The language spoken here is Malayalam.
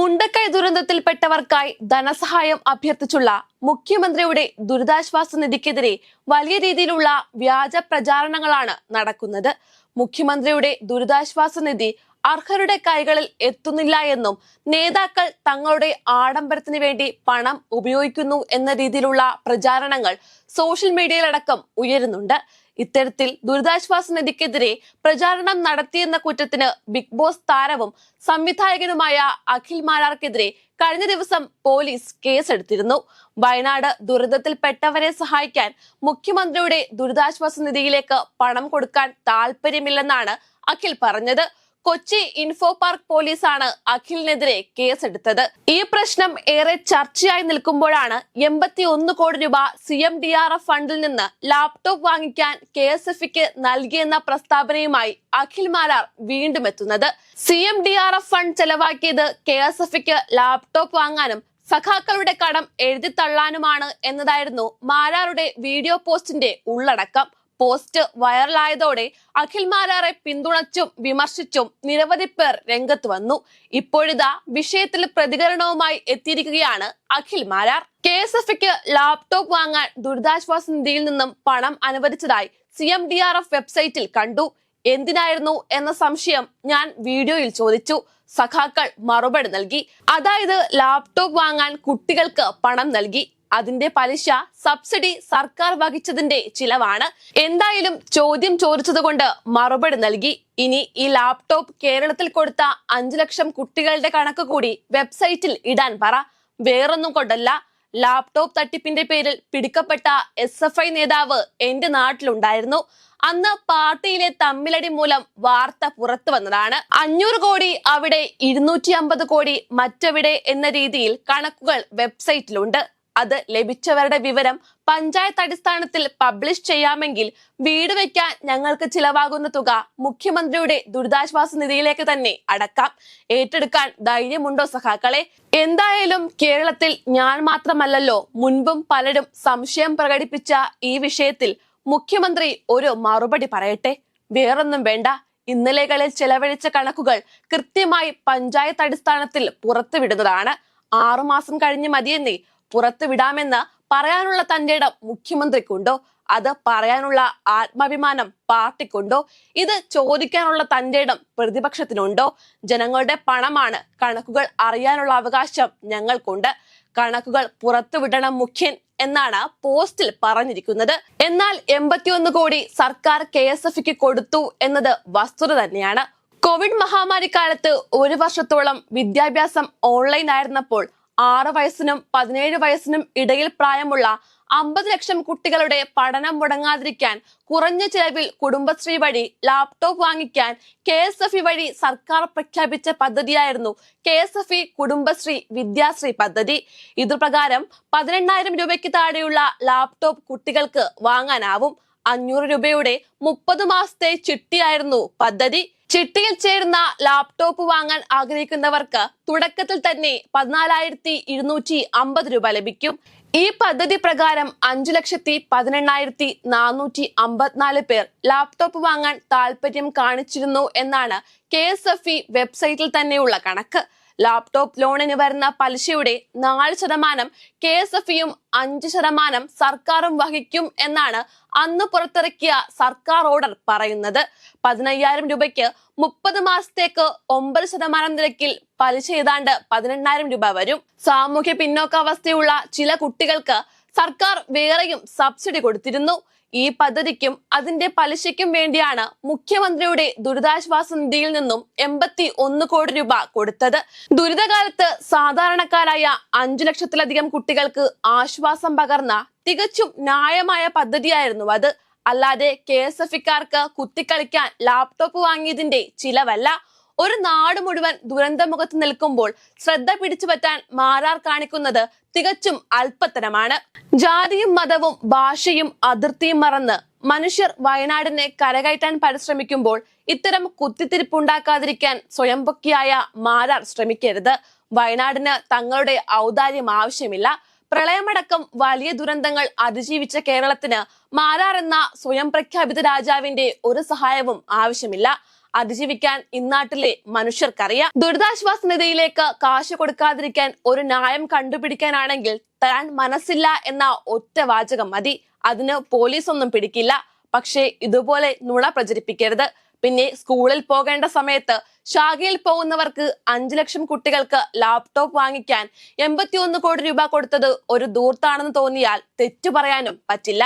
മുണ്ടക്കൈ ദുരന്തത്തിൽപ്പെട്ടവർക്കായി ധനസഹായം അഭ്യർത്ഥിച്ചുള്ള മുഖ്യമന്ത്രിയുടെ ദുരിതാശ്വാസ നിധിക്കെതിരെ വലിയ രീതിയിലുള്ള വ്യാജ പ്രചാരണങ്ങളാണ് നടക്കുന്നത്. മുഖ്യമന്ത്രിയുടെ ദുരിതാശ്വാസ നിധി അർഹരുടെ കൈകളിൽ എത്തുന്നില്ല എന്നും നേതാക്കൾ തങ്ങളുടെ ആഡംബരത്തിന് വേണ്ടി പണം ഉപയോഗിക്കുന്നു എന്ന രീതിയിലുള്ള പ്രചാരണങ്ങൾ സോഷ്യൽ മീഡിയയിലടക്കം ഉയരുന്നുണ്ട്. ഇത്തരത്തിൽ ദുരിതാശ്വാസ നിധിക്കെതിരെ പ്രചാരണം നടത്തിയെന്ന കുറ്റത്തിന് ബിഗ് ബോസ് താരവും സംവിധായകനുമായ അഖിൽ മാരാർക്കെതിരെ കഴിഞ്ഞ ദിവസം പോലീസ് കേസെടുത്തിരുന്നു. വയനാട് ദുരന്തത്തിൽപ്പെട്ടവരെ സഹായിക്കാൻ മുഖ്യമന്ത്രിയുടെ ദുരിതാശ്വാസ നിധിയിലേക്ക് പണം കൊടുക്കാൻ താല്പര്യമില്ലെന്നാണ് അഖിൽ പറഞ്ഞത്. കൊച്ചി ഇൻഫോ പാർക്ക് പോലീസാണ് അഖിലിനെതിരെ കേസെടുത്തത്. ഈ പ്രശ്നം ഏറെ ചർച്ചയായി നിൽക്കുമ്പോഴാണ് എൺപത്തി ഒന്ന് കോടി രൂപ C M D R F ഫണ്ടിൽ നിന്ന് ലാപ്ടോപ്പ് വാങ്ങിക്കാൻ കെ എസ് എഫിക്ക് നൽകിയെന്ന പ്രസ്താവനയുമായി അഖിൽ മാരാർ വീണ്ടും എത്തുന്നത്. C M D R F fund ചെലവാക്കിയത് K S എഫിക്ക് ലാപ്ടോപ്പ് വാങ്ങാനും സഖാക്കളുടെ കടം എഴുതി തള്ളാനുമാണ് എന്നതായിരുന്നു മാരാറുടെ വീഡിയോ പോസ്റ്റിന്റെ ഉള്ളടക്കം. പോസ്റ്റ് വൈറലായതോടെ അഖിൽ മാരാറെ പിന്തുണച്ചും വിമർശിച്ചും നിരവധി പേർ രംഗത്ത് വന്നു. ഇപ്പോഴിതാ വിഷയത്തിൽ പ്രതികരണവുമായി എത്തിയിരിക്കുകയാണ് അഖിൽ മാരാർ. കെ എസ് എഫിക്ക് ലാപ്ടോപ്പ് വാങ്ങാൻ ദുരിതാശ്വാസ നിധിയിൽ നിന്നും പണം അനുവദിച്ചതായി C M D R F വെബ്സൈറ്റിൽ കണ്ടു. എന്തിനായിരുന്നു എന്ന സംശയം ഞാൻ വീഡിയോയിൽ ചോദിച്ചു. സഖാക്കൾ മറുപടി നൽകി. അതായത് ലാപ്ടോപ്പ് വാങ്ങാൻ കുട്ടികൾക്ക് പണം നൽകി. അതിന്റെ പലിശ സബ്സിഡി സർക്കാർ വഹിച്ചതിന്റെ ചിലവാണ്. എന്തായാലും ചോദ്യം ചോദിച്ചതുകൊണ്ട് മറുപടി നൽകി. ഇനി ഈ ലാപ്ടോപ്പ് കേരളത്തിൽ കൊടുത്ത അഞ്ചു ലക്ഷം കുട്ടികളുടെ കണക്ക് കൂടി വെബ്സൈറ്റിൽ ഇടാൻ പറ. വേറൊന്നും കൊണ്ടല്ല. ലാപ്ടോപ്പ് തട്ടിപ്പിന്റെ പേരിൽ പിടിക്കപ്പെട്ട എസ് എഫ് ഐ നേതാവ് എന്റെ നാട്ടിലുണ്ടായിരുന്നു. അന്ന് പാർട്ടിയിലെ തമ്മിലടി മൂലം വാർത്ത പുറത്തു വന്നതാണ്. അഞ്ഞൂറ് കോടി അവിടെ ഇരുന്നൂറ്റി അമ്പത് കോടി മറ്റെവിടെ എന്ന രീതിയിൽ കണക്കുകൾ വെബ്സൈറ്റിലുണ്ട് അത് ലഭിച്ചവരുടെ വിവരം പഞ്ചായത്ത് അടിസ്ഥാനത്തിൽ പബ്ലിഷ് ചെയ്യാമെങ്കിൽ വീട് വയ്ക്കാൻ ഞങ്ങൾക്ക് ചിലവാകുന്ന തുക മുഖ്യമന്ത്രിയുടെ ദുരിതാശ്വാസ നിധിയിലേക്ക് തന്നെ അടക്കാം. ഏറ്റെടുക്കാൻ ധൈര്യമുണ്ടോ സഹാക്കളെ എന്തായാലും കേരളത്തിൽ ഞാൻ മാത്രമല്ലല്ലോ മുൻപും പലരും സംശയം പ്രകടിപ്പിച്ച ഈ വിഷയത്തിൽ മുഖ്യമന്ത്രി ഒരു മറുപടി പറയട്ടെ? വേറൊന്നും വേണ്ട. ഇന്നലെകളിൽ ചെലവഴിച്ച കണക്കുകൾ കൃത്യമായി പഞ്ചായത്ത് അടിസ്ഥാനത്തിൽ പുറത്തുവിടുന്നതാണ്. ആറുമാസം കഴിഞ്ഞ് മതിയെന്നേ പുറത്തു വിടാമെന്ന് പറയാനുള്ള തന്റെ ഇടം മുഖ്യമന്ത്രിക്കുണ്ടോ? അത് പറയാനുള്ള ആത്മാഭിമാനം പാർട്ടിക്കുണ്ടോ? ഇത് ചോദിക്കാനുള്ള തന്റെ ഇടം പ്രതിപക്ഷത്തിനുണ്ടോ? ജനങ്ങളുടെ പണമാണ് കണക്കുകൾ അറിയാനുള്ള അവകാശം ഞങ്ങൾക്കുണ്ട്. കണക്കുകൾ പുറത്തുവിടണം മുഖ്യൻ എന്നാണ് പോസ്റ്റിൽ പറഞ്ഞിരിക്കുന്നത്. എന്നാൽ എൺപത്തിയൊന്ന് കോടി സർക്കാർ കെ എസ് എഫിക്ക് കൊടുത്തു എന്നത് വസ്തുത തന്നെയാണ്. കോവിഡ് മഹാമാരി കാലത്ത് ഒരു വർഷത്തോളം വിദ്യാഭ്യാസം ഓൺലൈൻ ആയിരുന്നപ്പോൾ ആറ് വയസ്സിനും പതിനേഴ് വയസ്സിനും ഇടയിൽ പ്രായമുള്ള അമ്പത് ലക്ഷം കുട്ടികളുടെ പഠനം മുടങ്ങാതിരിക്കാൻ കുറഞ്ഞ ചിലവിൽ കുടുംബശ്രീ വഴി ലാപ്ടോപ്പ് വാങ്ങിക്കാൻ കെ എസ് എഫ് ഇ വഴി സർക്കാർ പ്രഖ്യാപിച്ച പദ്ധതിയായിരുന്നു K S F E Kudumbashree Vidyashree പദ്ധതി. ഇതുപ്രകാരം പതിനെണ്ണായിരം രൂപയ്ക്ക് താഴെയുള്ള ലാപ്ടോപ്പ് കുട്ടികൾക്ക് വാങ്ങാനാവും. അഞ്ഞൂറ് രൂപയുടെ മുപ്പത് മാസത്തെ ചിട്ടിയായിരുന്നു പദ്ധതി. ചിട്ടിയിൽ ചേരുന്ന ലാപ്ടോപ്പ് വാങ്ങാൻ ആഗ്രഹിക്കുന്നവർക്ക് തുടക്കത്തിൽ തന്നെ പതിനാലായിരത്തി ഇരുന്നൂറ്റി അമ്പത് രൂപ ലഭിക്കും. ഈ പദ്ധതി പ്രകാരം അഞ്ചു ലക്ഷത്തി പതിനെണ്ണായിരത്തി നാനൂറ്റി അമ്പത്തിനാല് പേർ ലാപ്ടോപ്പ് വാങ്ങാൻ താല്പര്യം കാണിച്ചിരുന്നു എന്നാണ് കെ വെബ്സൈറ്റിൽ തന്നെയുള്ള കണക്ക്. ലാപ്ടോപ്പ് ലോണിന് വരുന്ന പലിശയുടെ നാല് ശതമാനം കെ എസ് എഫ് ഇയും അഞ്ച് ശതമാനം സർക്കാരും വഹിക്കും എന്നാണ് അന്ന് പുറത്തിറക്കിയ സർക്കാർ ഓർഡർ പറയുന്നത്. പതിനയ്യായിരം രൂപയ്ക്ക് മുപ്പത് മാസത്തേക്ക് ഒമ്പത് ശതമാനം നിരക്കിൽ പലിശ ഏതാണ്ട് പതിനെണ്ണായിരം രൂപ വരും. സാമൂഹ്യ പിന്നോക്കാവസ്ഥയുള്ള ചില കുട്ടികൾക്ക് സർക്കാർ വേറെയും സബ്സിഡി കൊടുത്തിരുന്നു. ഈ പദ്ധതിക്കും അതിന്റെ പലിശയ്ക്കും വേണ്ടിയാണ് മുഖ്യമന്ത്രിയുടെ ദുരിതാശ്വാസ നിധിയിൽ നിന്നും എൺപത്തി ഒന്ന് കോടി രൂപ കൊടുത്തത്. ദുരിതകാലത്ത് സാധാരണക്കാരായ അഞ്ചു ലക്ഷത്തിലധികം കുട്ടികൾക്ക് ആശ്വാസം പകർന്ന തികച്ചും ന്യായമായ പദ്ധതിയായിരുന്നു അത്. അല്ലാതെ കെ എസ് എഫ് ഇക്കാർക്ക് കുത്തിക്കളിക്കാൻ ലാപ്ടോപ്പ് വാങ്ങിയതിന്റെ ചിലവല്ല. ഒരു നാട് മുഴുവൻ ദുരന്തമുഖത്ത് നിൽക്കുമ്പോൾ ശ്രദ്ധ പിടിച്ചു പറ്റാൻ മാരാർ കാണിക്കുന്നത് തികച്ചും അല്പത്തരമാണ്. ജാതിയും മതവും ഭാഷയും അതിർത്തിയും മറന്ന് മനുഷ്യർ വയനാടിനെ കരകയറ്റാൻ പരിശ്രമിക്കുമ്പോൾ ഇത്തരം കുത്തിത്തിരിപ്പുണ്ടാക്കാതിരിക്കാൻ സ്വയംപൊക്കിയായ മാരാർ ശ്രമിക്കരുത്. വയനാടിന് തങ്ങളുടെ ഔദാര്യം ആവശ്യമില്ല. പ്രളയമടക്കം വലിയ ദുരന്തങ്ങൾ അതിജീവിച്ച കേരളത്തിന് മാരാർ എന്ന സ്വയം പ്രഖ്യാപിത രാജാവിന്റെ ഒരു സഹായവും ആവശ്യമില്ല. അതിജീവിക്കാൻ ഇന്നാട്ടിലെ മനുഷ്യർക്കറിയാം. ദുരിതാശ്വാസ നിധിയിലേക്ക് കാശ് കൊടുക്കാതിരിക്കാൻ ഒരു ന്യായം കണ്ടുപിടിക്കാനാണെങ്കിൽ തരാൻ മനസ്സില്ല എന്ന ഒറ്റ വാചകം മതി. അതിന് പോലീസ് ഒന്നും പിടിക്കില്ല. പക്ഷേ ഇതുപോലെ നുണ പ്രചരിപ്പിക്കരുത്. പിന്നെ സ്കൂളിൽ പോകേണ്ട സമയത്ത് ശാഖയിൽ പോകുന്നവർക്ക് അഞ്ചു ലക്ഷം കുട്ടികൾക്ക് ലാപ്ടോപ്പ് വാങ്ങിക്കാൻ എൺപത്തിയൊന്ന് കോടി രൂപ കൊടുത്തത് ഒരു ദൂർത്താണെന്ന് തോന്നിയാൽ തെറ്റു പറയാനും പറ്റില്ല.